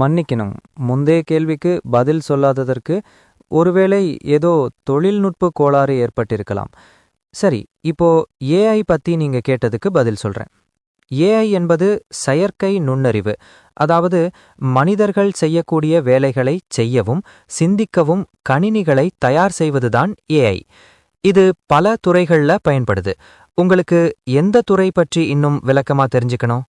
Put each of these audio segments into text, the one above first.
மன்னிக்கணும். முந்தைய கேள்விக்கு பதில் சொல்லாததற்கு ஒருவேளை ஏதோ தொழில்நுட்ப கோளாறு ஏற்பட்டிருக்கலாம். சரி இப்போ ஏஐ பத்தி நீங்க கேட்டதுக்கு பதில் சொல்றேன். ஏஐ என்பது செயற்கை நுண்ணறிவு அதாவது மனிதர்கள் செய்யக்கூடிய வேலைகளை செய்யவும் சிந்திக்கவும் கணினிகளை தயார் செய்வதுதான் ஏஐ இது பல துறைகளில் பயன்படுது. உங்களுக்கு எந்த துறை பற்றி இன்னும் விளக்கமா தெரிஞ்சுக்கணும்?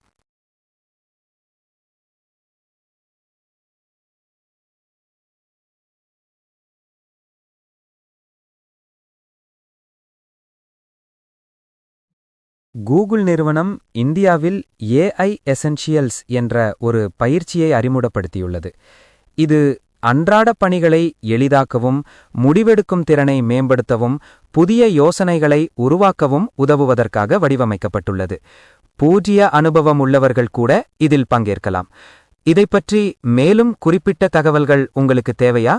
கூகுள் நிறுவனம் இந்தியாவில் ஏஐ எசென்ஷியல்ஸ் என்ற ஒரு பயிற்சியை அறிமுகப்படுத்தியுள்ளது. இது அன்றாட பணிகளை எளிதாக்கவும் முடிவெடுக்கும் திறனை மேம்படுத்தவும் புதிய யோசனைகளை உருவாக்கவும் உதவுவதற்காக வடிவமைக்கப்பட்டுள்ளது. பூஜ்ய அனுபவம் உள்ளவர்கள் கூட இதில் பங்கேற்கலாம். இதைப் பற்றி மேலும் குறிப்பிட்ட தகவல்கள் உங்களுக்கு தேவையா?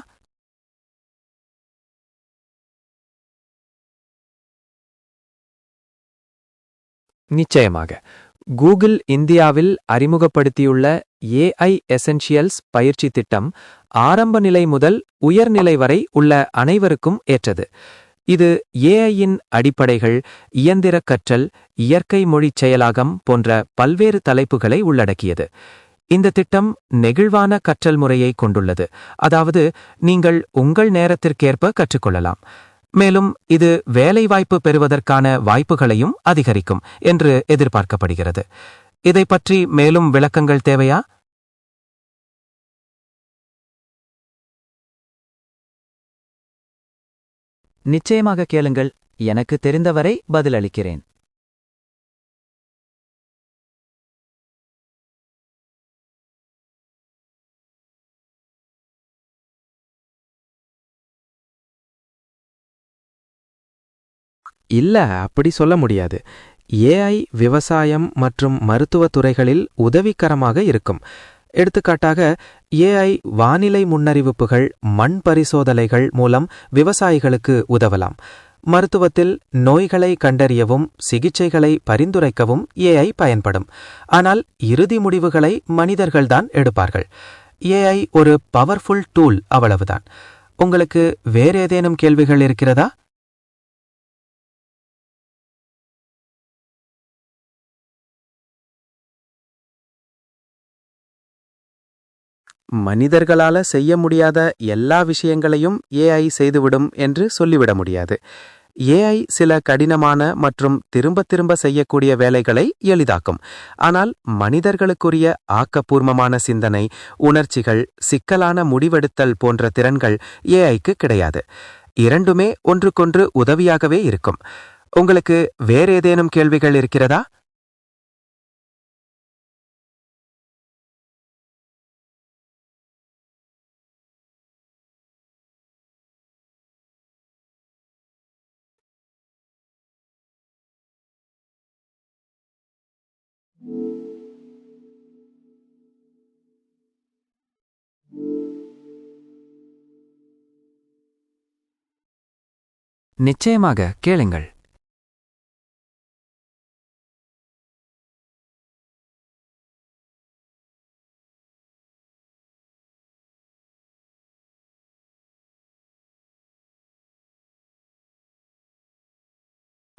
நிச்சயமாக. கூகுள் இந்தியாவில் அறிமுகப்படுத்தியுள்ள ஏஐ எசென்ஷியல்ஸ் பயிற்சி திட்டம் ஆரம்ப நிலை முதல் உயர்நிலை வரை உள்ள அனைவருக்கும் ஏற்றது. இது ஏஐயின் அடிப்படைகள் இயந்திர கற்றல் இயற்கை மொழிச் செயலாகம் போன்ற பல்வேறு தலைப்புகளை உள்ளடக்கியது. இந்த திட்டம் நெகிழ்வான கற்றல் முறையை கொண்டுள்ளது. அதாவது நீங்கள் உங்கள் நேரத்திற்கேற்ப கற்றுக்கொள்ளலாம். மேலும் இது வேலைவாய்ப்பு பெறுவதற்கான வாய்ப்புகளையும் அதிகரிக்கும் என்று எதிர்பார்க்கப்படுகிறது. இதை பற்றி மேலும் விளக்கங்கள் தேவையா? நிச்சயமாக கேளுங்கள் எனக்கு தெரிந்தவரை பதிலளிக்கிறேன். இல்ல அப்படி சொல்ல முடியாது. ஏஐ விவசாயம் மற்றும் மருத்துவத் துறைகளில் உதவிகரமாக இருக்கும். எடுத்துக்காட்டாக ஏஐ வானிலை முன்னறிவிப்புகள் மண் பரிசோதனைகள் மூலம் விவசாயிகளுக்கு உதவலாம். மருத்துவத்தில் நோய்களை கண்டறியவும் சிகிச்சைகளை பரிந்துரைக்கவும் ஏஐ பயன்படும். ஆனால் இறுதி முடிவுகளை மனிதர்கள்தான் எடுப்பார்கள். ஏஐ ஒரு பவர்ஃபுல் டூல் அவ்வளவுதான். உங்களுக்கு வேறேதேனும் கேள்விகள் இருக்கிறதா? மனிதர்களால செய்ய முடியாத எல்லா விஷயங்களையும் ஏஐ செய்துவிடும் என்று சொல்லிவிட முடியாது. ஏஐ சில கடினமான மற்றும் திரும்ப திரும்ப செய்யக்கூடிய வேலைகளை எளிதாக்கும். ஆனால் மனிதர்களுக்குரிய ஆக்கப்பூர்வமான சிந்தனை உணர்ச்சிகள் சிக்கலான முடிவெடுத்தல் போன்ற திறன்கள் ஏஐக்கு கிடையாது. இரண்டுமே ஒன்றுக்கொன்று உதவியாகவே இருக்கும். உங்களுக்கு வேறேதேனும் கேள்விகள் இருக்கிறதா? நிச்சயமாக கேளுங்கள்.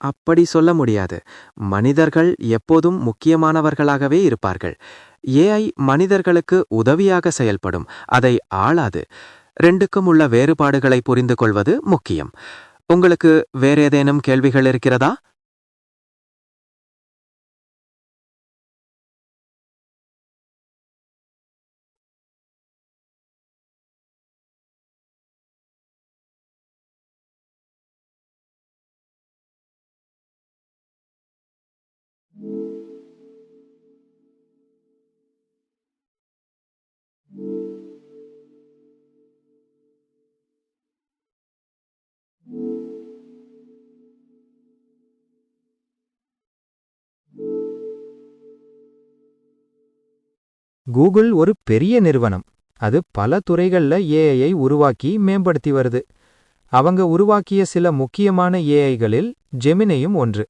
அப்படி சொல்ல முடியாது. மனிதர்கள் எப்போதும் முக்கியமானவர்களாகவே இருப்பார்கள். ஏஐ மனிதர்களுக்கு உதவியாக செயல்படும். அதை ஆளாது. ரெண்டுக்கும் உள்ள வேறுபாடுகளை புரிந்து கொள்வது முக்கியம். உங்களுக்கு வேறேதேனும் கேள்விகள் இருக்கிறதா? கூகுள் ஒரு பெரிய நிறுவனம். அது பல துறைகள்ல ஏஐயை உருவாக்கி மேம்படுத்தி வருது. அவங்க உருவாக்கிய சில முக்கியமான ஏஐகளில் ஜெமினியும் ஒன்று.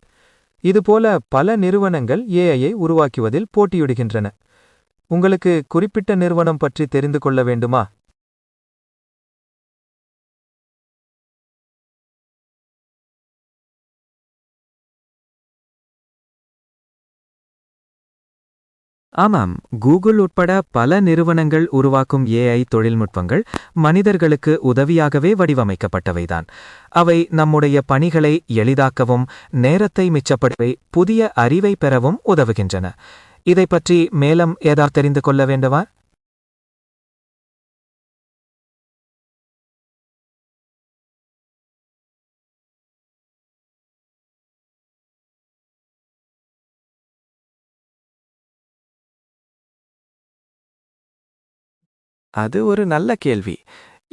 இதுபோல பல நிறுவனங்கள் ஏஐயை உருவாக்குவதில் போட்டியிடுகின்றன. உங்களுக்கு குறிப்பிட்ட நிறுவனம் பற்றி தெரிந்து கொள்ள வேண்டுமா? ஆமாம் கூகுள் உட்பட பல நிறுவனங்கள் உருவாக்கும் ஏஐ தொழில்நுட்பங்கள் மனிதர்களுக்கு உதவியாகவே வடிவமைக்கப்பட்டவைதான். அவை நம்முடைய பணிகளை எளிதாக்கவும் நேரத்தை மிச்சப்படுத்தி புதிய அறிவை பெறவும் உதவுகின்றன. இதை பற்றி மேலும் ஏதாவது தெரிந்து கொள்ள வேண்டுமா? அது ஒரு நல்ல கேள்வி.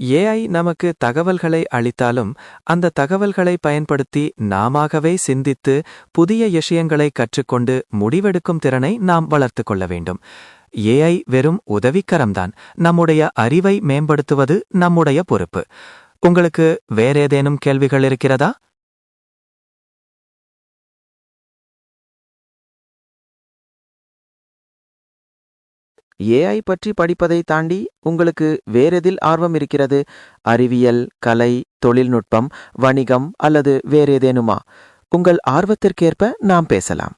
ஏஐ நமக்கு தகவல்களை அளித்தாலும் அந்த தகவல்களை பயன்படுத்தி நாமாகவே சிந்தித்து புதிய விஷயங்களை கற்றுக்கொண்டு முடிவெடுக்கும் திறனை நாம் வளர்த்து கொள்ள வேண்டும். ஏஐ வெறும் உதவிக்கரம்தான். நம்முடைய அறிவை மேம்படுத்துவது நம்முடைய பொறுப்பு. உங்களுக்கு வேறேதேனும் கேள்விகள் இருக்கிறதா? ஏஐ பற்றி படிப்பதை தாண்டி உங்களுக்கு வேறெதில் ஆர்வம் இருக்கிறது? அறிவியல் கலை தொழில்நுட்பம் வணிகம் அல்லது வேறேதேனுமா? உங்கள் ஆர்வத்திற்கேற்ப நாம் பேசலாம்.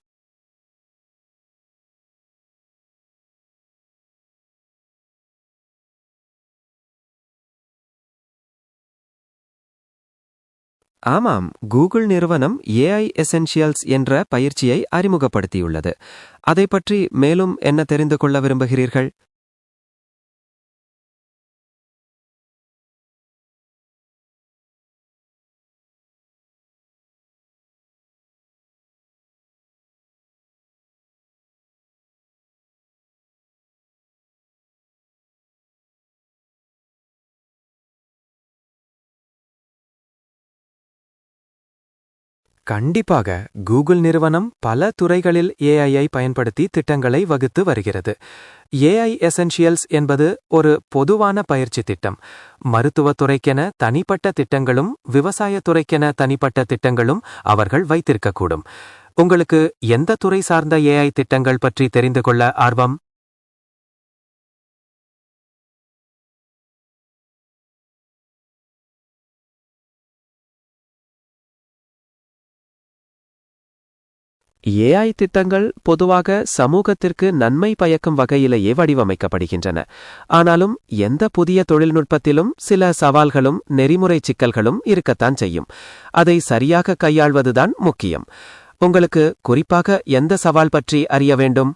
ஆமாம் கூகுள் நிறுவனம் ஏஐ எசென்ஷியல்ஸ் என்ற பயிற்சியை அறிமுகப்படுத்தியுள்ளது. அதை பற்றி மேலும் என்ன தெரிந்து கொள்ள விரும்புகிறீர்கள்? கண்டிப்பாக கூகுள் நிறுவனம் பல துறைகளில் ஏஐயை பயன்படுத்தி திட்டங்களை வகுத்து வருகிறது. ஏஐ எசென்ஷியல்ஸ் என்பது ஒரு பொதுவான பயிற்சி திட்டம். மருத்துவத் துறைக்கென தனிப்பட்ட திட்டங்களும் விவசாயத் துறைக்கென தனிப்பட்ட திட்டங்களும் அவர்கள் வைத்திருக்கக்கூடும். உங்களுக்கு எந்த துறை சார்ந்த ஏஐ திட்டங்கள் பற்றி தெரிந்து கொள்ள ஆர்வம்? ஏஐ திட்டங்கள் பொதுவாக சமூகத்திற்கு நன்மை பயக்கும் வகையிலேயே வடிவமைக்கப்படுகின்றன. ஆனாலும் எந்த புதிய தொழில்நுட்பத்திலும் சில சவால்களும் நெறிமுறை சிக்கல்களும் இருக்கத்தான் செய்யும். அதை சரியாக கையாள்வதுதான் முக்கியம். உங்களுக்கு குறிப்பாக எந்த சவால் பற்றி அறிய வேண்டும்?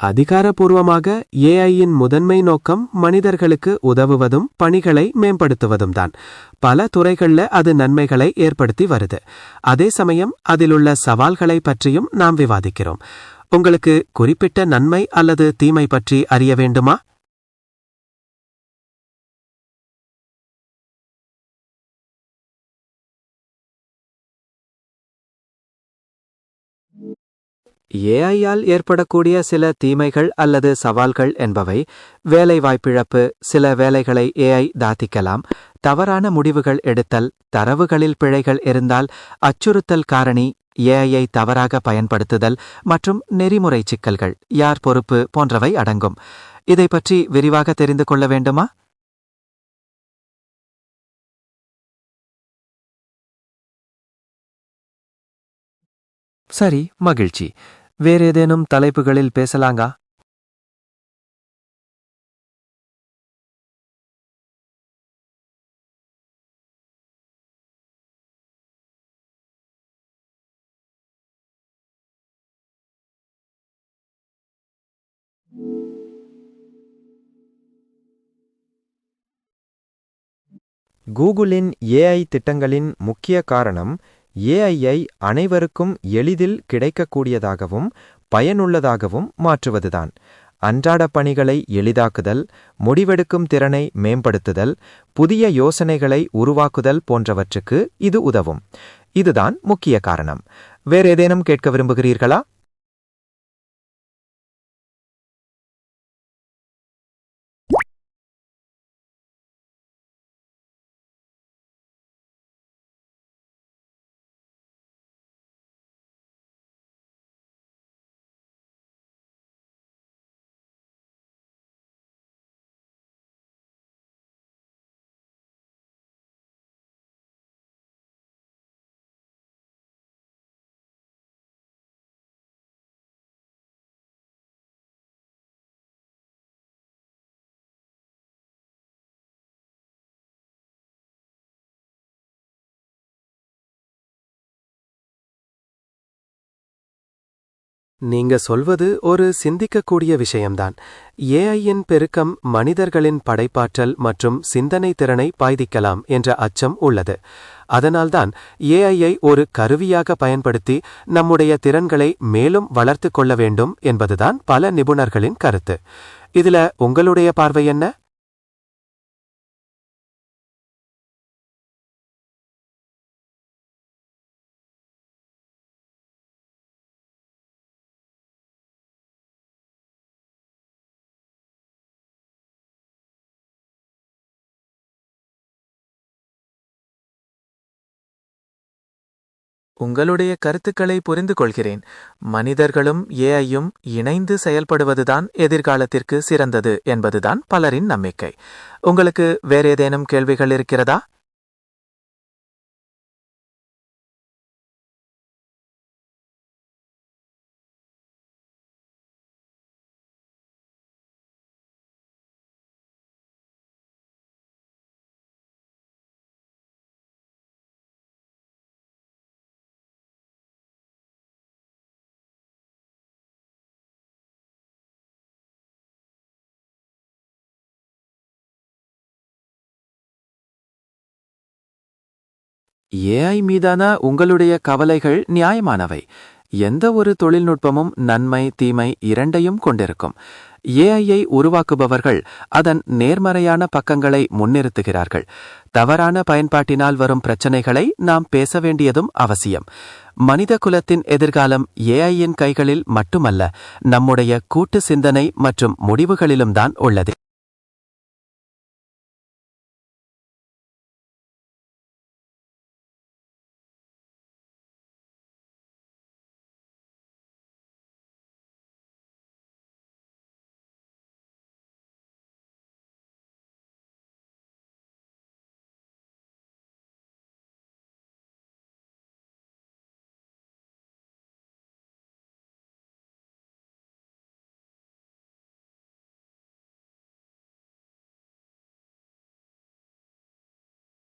அதிகாரப்பூர்வமாக ஏஐயின் முதன்மை நோக்கம் மனிதர்களுக்கு உதவுவதும் பணிகளை மேம்படுத்துவதும் தான் பல துறைகளில் அது நன்மைகளை ஏற்படுத்தி வருது. அதே சமயம் அதிலுள்ள சவால்களை பற்றியும் நாம் விவாதிக்கிறோம். உங்களுக்கு குறிப்பிட்ட நன்மை அல்லது தீமை பற்றி அறிய வேண்டுமா? ஏஐயால் ஏற்படக்கூடிய சில தீமைகள் அல்லது சவால்கள் என்பவை வேலைவாய்ப்பிழப்பு சில வேலைகளை ஏஐ தாத்திக்கலாம் தவறான முடிவுகள் எடுத்தல் தரவுகளில் பிழைகள் இருந்தால் அச்சுறுத்தல் காரணி ஏஐயை தவறாக பயன்படுத்துதல் மற்றும் நெறிமுறை சிக்கல்கள் யார் பொறுப்பு போன்றவை அடங்கும். இதை பற்றி விரிவாக தெரிந்து கொள்ள வேண்டுமா? சரி மகிழ்ச்சி. வேறேதேனும் தலைப்புகளில் பேசலாங்கா? கூகுளின் ஏஐ திட்டங்களின் முக்கிய காரணம் ஏஐயை அனைவருக்கும் எளிதில் கிடைக்கக்கூடியதாகவும் பயனுள்ளதாகவும் மாற்றுவதுதான். அன்றாட பணிகளை எளிதாக்குதல் முடிவெடுக்கும் திறனை மேம்படுத்துதல் புதிய யோசனைகளை உருவாக்குதல் போன்றவற்றுக்கு இது உதவும். இதுதான் முக்கிய காரணம். வேறேதேனும் கேட்க விரும்புகிறீர்களா? நீங்க சொல்வது ஒரு சிந்திக்கக்கூடிய விஷயம்தான். ஏஐயின் பெருக்கம் மனிதர்களின் படைப்பாற்றல் மற்றும் சிந்தனை திறனை பாய்திக்கலாம் என்ற அச்சம் உள்ளது. அதனால்தான் ஏஐயை ஒரு கருவியாக பயன்படுத்தி நம்முடைய திறன்களை மேலும் வளர்த்து கொள்ள வேண்டும் என்பதுதான் பல நிபுணர்களின் கருத்து. இதுல உங்களுடைய பார்வை என்ன? உங்களுடைய கருத்துக்களை புரிந்து கொள்கிறேன் மனிதர்களும் ஏஐயும் இணைந்து செயல்படுவதுதான் எதிர்காலத்திற்கு சிறந்தது என்பதுதான் பலரின் நம்பிக்கை. உங்களுக்கு வேற ஏதேனும் கேள்விகள் இருக்கிறதா? ஏஐ மீதான உங்களுடைய கவலைகள் நியாயமானவை. எந்த ஒரு தொழில்நுட்பமும் நன்மை தீமை இரண்டையும் கொண்டிருக்கும். ஏஐயை உருவாக்குபவர்கள் அதன் நேர்மறையான பக்கங்களை முன்னிறுத்துகிறார்கள். தவறான பயன்பாட்டினால் வரும் பிரச்சனைகளை நாம் பேச வேண்டியதும் அவசியம். மனித குலத்தின் எதிர்காலம் ஏஐயின் கைகளில் மட்டுமல்ல நம்முடைய கூட்டு சிந்தனை மற்றும் முடிவுகளிலும்தான் உள்ளது.